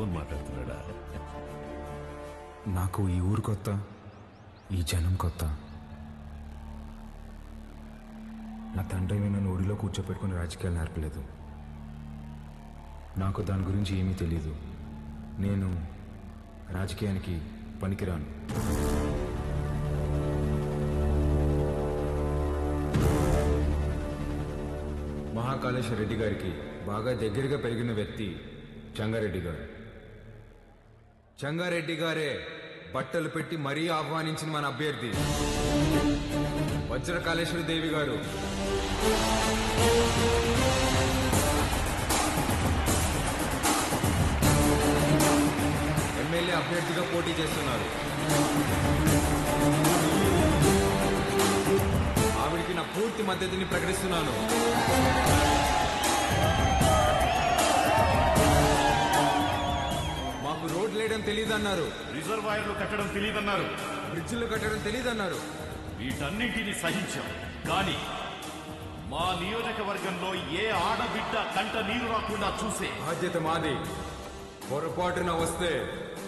Phone మాట్లాడుతున్నాడా? నాకు ఈ ఊరు కొత్త ఈ జనం కొత్త. నా తండ్రి నన్ను ఒడిలో కూర్చోపెట్టుకుని రాజకీయాలు నేర్పలేదు. నాకు దాని గురించి ఏమీ తెలియదు నేను రాజకీయానికి పనికిరాను. మహాకాళేశ్వర రెడ్డి గారికి బాగా దగ్గరగా పెరిగిన వ్యక్తి చంగారెడ్డి గారు. చంగారెడ్డి గారే బట్టలు పెట్టి మరీ ఆహ్వానించిన మన అభ్యర్థి. వజ్రకాళేశ్వరి దేవి గారు. ఎమ్మెల్యే అభ్యర్థిగా పోటీ చేస్తున్నారు. ఆవిడికి నా పూర్తి మద్దతుని ప్రకటిస్తున్నాను. మాకు రోడ్ లేయడం తెలియదన్నారు రిజర్వాయర్లు కట్టడం తెలియదన్నారు బ్రిడ్జిలు కట్టడం తెలియదన్నారు వీటన్నింటినీ సహించాం. కానీ మా నియోజకవర్గంలో ఏ ఆడబిడ్డ కంట నీరు రాకుండా చూసే బాధ్యత మాది. పొరపాటున వస్తే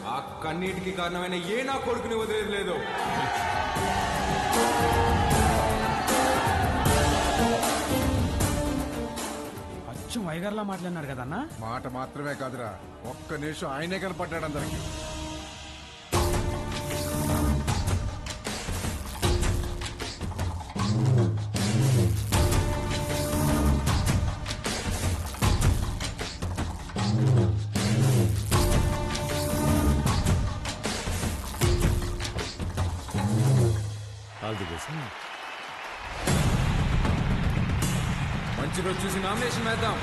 ఆ కన్నీటికి కారణమైన ఏ నా కొడుకుని వదిలేదు వైగర్లా మాట్లాడినారు కదన్నా? మాట మాత్రమే కాదురా. ఒక్క నిమిషం ఆయనే కనపడ్డాడు అందరికి. ఆల్ ది బెస్ట్ మంచి రోజు చూసి నామినేషన్ వేద్దాం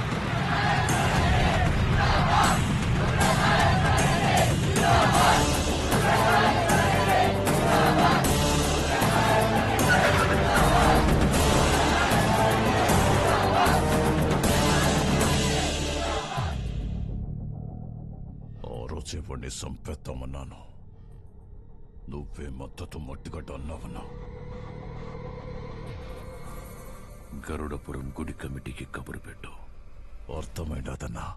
ఆ రోజే వాడిని సంపేద్దామన్నాను నువ్వే మద్దతు మట్టిగడ్డ అన్నావన్నా గరుడపురం గుడి కమిటీకి కబురు పెట్టు. అర్థమైనదన్నా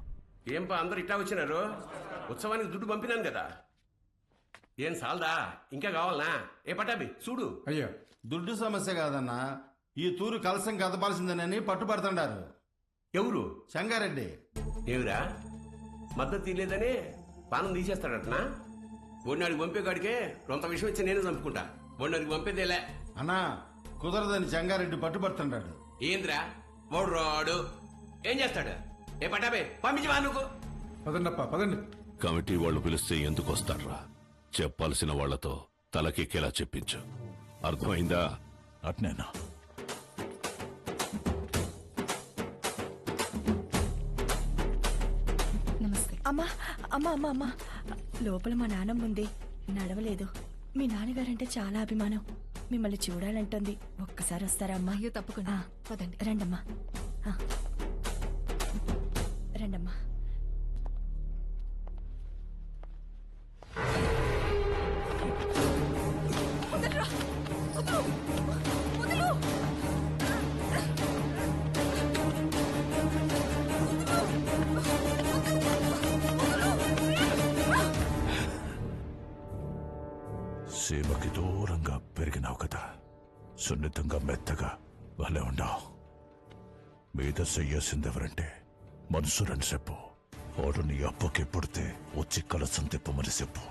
ఏం పా అందరు ఇట్టా వచ్చినారు? ఉత్సవానికి దుడ్డు పంపినాను కదా. ఏం సాల్దా? ఇంకా కావాలనా? ఏ పటాబి చూడు. అయ్యో దుడ్డు సమస్య కాదన్నా. ఈ తూరు కలసం కదపాల్సిందేనని పట్టుబడుతుండారు. ఎవరు? సంగారెడ్డి ఏమిరా? మద్దతు తీయలేదని పానం తీసేస్తాడటనా? బొన్నాడికి పంపే కాడికే కొంత విషయం ఇచ్చి నేను చంపుకుంటా. బొన్నాడికి పంపేదేలే. అన్నా కుదరదని సంగారెడ్డి పట్టుబడుతుండాడు. ఏంద్రా? వాడు రాడు ఏం చేస్తాడు? ఏ పటాబే పంపించవా నువ్వు? పదండప్ప పదండి. కమిటీ వాళ్ళు పిలిస్తే ఎందుకు వస్తాడ్రా? చెప్పాల్సిన వాళ్ళతో తలకెక్కేలా చెప్పించు. అర్థమైందా? అట్నేనా? నమస్తే. అమ్మా అమ్మా అమ్మా అమ్మా. లోపల మా నాన్నమ్మ ఉంది నడవలేదు. మీ నాన్నగారంటే చాలా అభిమానం. మిమ్మల్ని చూడాలంటుంది. ఒక్కసారి వస్తారా అమ్మా? అయ్యో తప్పకుండా. పదండి. రండమ్మా. రండమ్మా. సీమకి దూరంగా సున్నితంగా మెత్తగా భలే ఉండవు మీద చెయ్యాల్సిందెవరంటే మనసురని చెప్పు. వాడు నీ అప్పకి పుడితే వచ్చి కలసం తిప్పమని చెప్పు.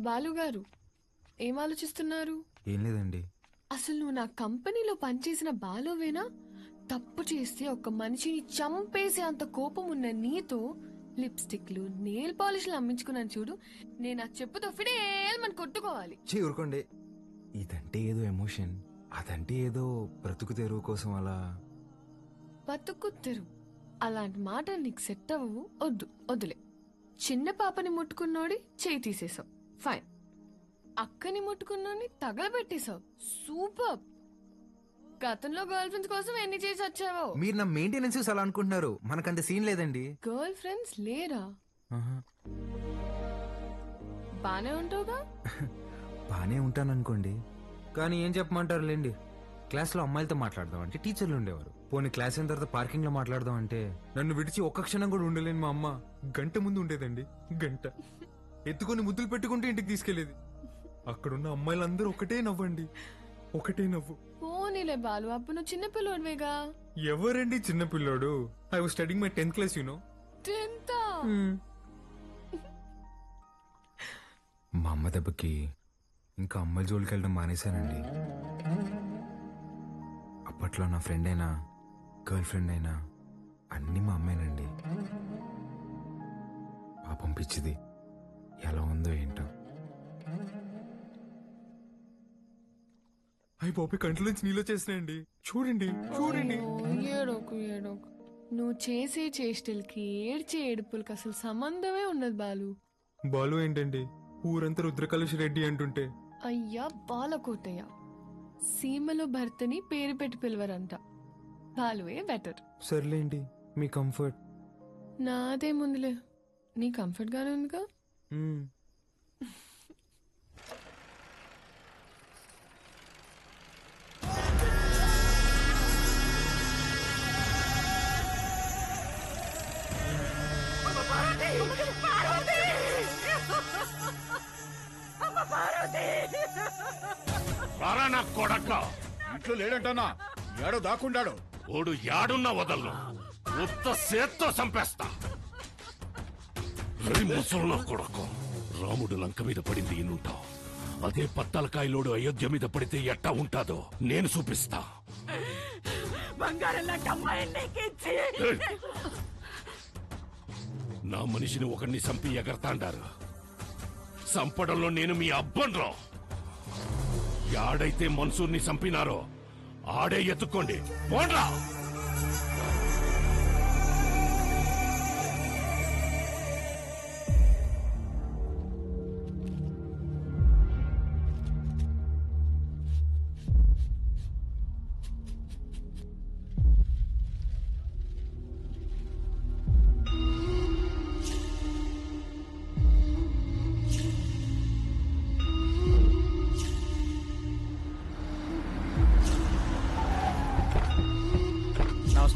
బాలుగారు ఏం ఆలోచిస్తున్నారు? ఏం లేదండి. అసలు నువ్వు నా కంపెనీలో పనిచేసిన బాలువేనా? తప్పు చేస్తే ఒక మనిషిని చంపేసే అంత కోపం ఉన్న నీతో లిప్స్టిక్లు నెయిల్ పాలిష్లు అమ్మించుకున్నాను చూడు. నేను ఆ చెప్పుతో ఫిడేల్ కొట్టుకోవాలి. చీ ఊరుకోండి. ఇదంటే ఏదో ఎమోషన్. అదంటే ఏదో బ్రతుకు తెరువు కోసం అలా. బతుకుత్తరు అలాంటి మాట నీకు సెట్ అవ్వవు. వద్దు వద్దులే. చిన్న పాపని ముట్టుకున్నోడి చేయి తీసేసావు. ఫైన్ అక్కని ముట్టుకున్నోని తగలబెట్టేశావు. సూపర్ గతంలో గర్ల్ ఫ్రెండ్స్ కోసం ఎన్ని చేసి వచ్చావో. మీరు నా మెయింటెనెన్స్ అలా అనుకుంటున్నారు. మనకంత సీన్ లేదండి. గర్ల్ ఫ్రెండ్స్ లేరా. బానే ఉంటావుగా? బానే ఉంటాను అనుకోండి కానీ ఏం చెప్పమంటారు లేండి క్లాస్లో అమ్మాయిలతో మాట్లాడదాం అంటే టీచర్లు ఉండేవారు. పోనీ క్లాస్ అయిన తర్వాత పార్కింగ్లో మాట్లాడదాం అంటే నన్ను విడిచి ఒక్క క్షణం కూడా ఉండలేని మా అమ్మ. గంట ముందు ఉండేదండి. గంట. ఎత్తుకొని ముద్దులు పెట్టుకుంటే ఇంటికి తీసుకెళ్ళేది అక్కడున్న అమ్మాయిలందరూ ఒకటే నవ్వండి. ఒకటే నవ్వు. పోనీలే బాలు అప్పుడు నువ్వు చిన్న పిల్లోడివేగా? ఎవరండి చిన్న పిల్లోడు? I was studying my tenth class you know tenth? మా అమ్మ దెబ్బకి ఇంకా అమ్మాయి జోలికి వెళ్ళడం మానేశానండి. అప్పట్లో నా ఫ్రెండ్ అయినా గర్ల్ ఫ్రెండ్ అయినా అన్నీ మా అమ్మేనండి. పాపం పిచ్చిది. ఎలా ఉందో ఏంటో. అయ్యి బాబు కంట్లో నుంచి నీళ్ళు వచ్చేసినాయండి. చూడండి చూడండి. ఏడోకు ఏడోకు నువ్వు చేసే చేష్టలకి ఏడ్చే ఏడుపులకి అసలు సంబంధమే ఉండదు బాలు. బాలు ఏంటండి? ఊరంతా రుద్రకలుష రెడ్డి అంటుంటే. అయ్యా బాలకోటయ్య. సీమలో భర్తని పేరు పెట్టి పిలవరంట. బాలువే బెటర్ సర్లేండి మీ కంఫర్ట్ నాదే ముందులే. నీ కంఫర్ట్ గానే ఉందిగా? రారా నా కొడక. ఇంట్లో లేడంటన్నా ఏడో దాక్కుండాడు. ఓడు యాడున్న వదలను. ఉత్త సేత్తో చంపేస్తా రే ముసలు కొడకు. రాముడు లంక మీద పడింది ఇనుంటావు అదే పత్తలకాయలోడు అయోధ్య మీద పడితే ఎట్టా ఉంటాదో నేను చూపిస్తా! నా మనిషిని ఒకరిని చంపి ఎగరతాండారు. చంపడంలో నేను మీ అబ్బన్రా యాడైతే మన్సూర్ని చంపినారో ఆడే ఎత్తుక్కోండి. పోండ్రా!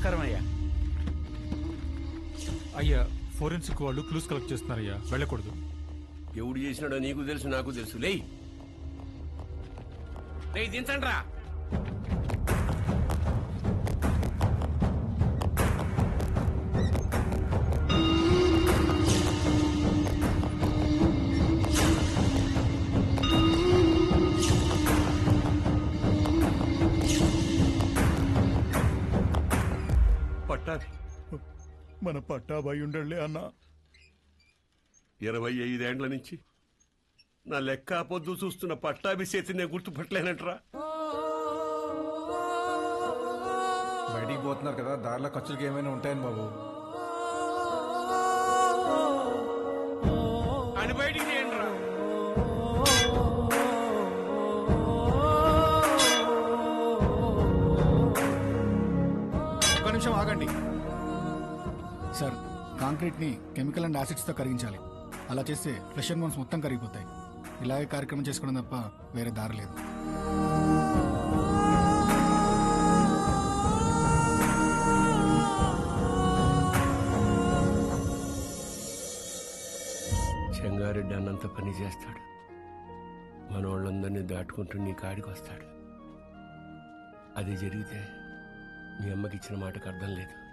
నమస్కారం అయ్యా. అయ్యా ఫోరెన్సిక్ వాళ్ళు క్లూస్ కలెక్ట్ చేస్తున్నారయ్యా. వెళ్ళకూడదు. ఎవడు చేసినాడో నీకు తెలుసు నాకు తెలుసు. లేయ్. దించండి రా మన పట్టాబాయి ఉండలే అన్నా. ఇరవై ఐదేండ్ల నుంచి నా లెక్క పొద్దు చూస్తున్న పట్టాభి చేతి నేను గుర్తుపట్టలేనంటరా. బయటికి పోతున్నారు కదా దారిలో ఖర్చులకి ఏమైనా ఉంటాయని బాబు. కాంక్రీట్ని కెమికల్ అండ్ యాసిడ్స్తో కరిగించాలి. అలా చేస్తే ఫ్లెష్ అండ్ బోన్స్ మొత్తం కరిగిపోతాయి. ఇలాగే కార్యక్రమం చేసుకోవడం తప్ప వేరే దారి లేదు. చెంగారెడ్డి అన్నంత పని చేస్తాడు. మన వాళ్ళందరినీ దాటుకుంటూ నీ కాడికి వస్తాడు. అది జరిగితే మీ అమ్మకి ఇచ్చిన మాటకు అర్థం లేదు.